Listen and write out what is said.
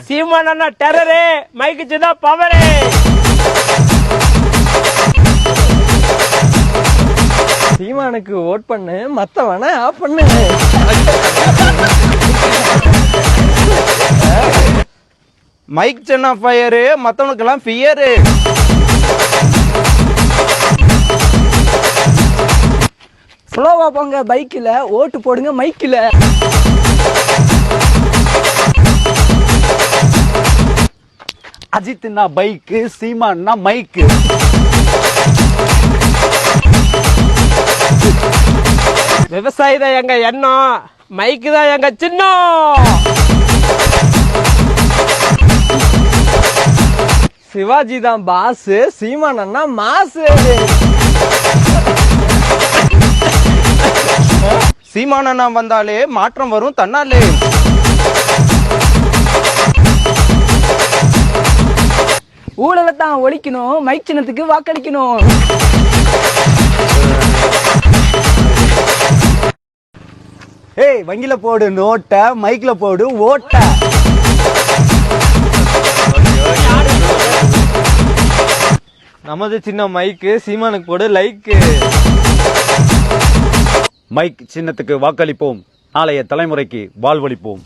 சீமான் டெரரு மைக்கு சின்ன பவரு சீமானுக்கு ஓட் பண்ணு மத்தவன ஆஃப் பண்ணு. மைக் சென்னா ஃபயரு மற்றவனுக்கெல்லாம் ஃபியரு ஸ்லோவா போங்க பைக்கில் ஓட்டு போடுங்க மைக்கில் அஜித்னா பைக்கு சீமான்னா மைக்கு. விவசாயி தான் எங்க எண்ணம் மைக்கு தான் எங்க சின்னம் சிவாஜி தான் பாஸ் சீமான் அண்ணா மாசு. சீமானண்ணா வந்தாலே மாற்றம் வரும் தன்னாலே. ஊழலை தான் ஒழிக்கணும் மைக் சின்னத்துக்கு வாக்களிக்கணும். ஏய் வங்கியில் போடு நோட்டை மைக்ல போடு ஓட்ட. நமது சின்ன மைக்கு சீமானுக்கு போடு லைக்கு. மைக் சின்னத்துக்கு வாக்களிப்போம். நாளைய தலைமுறைக்கு வாழ்வளிப்போம்.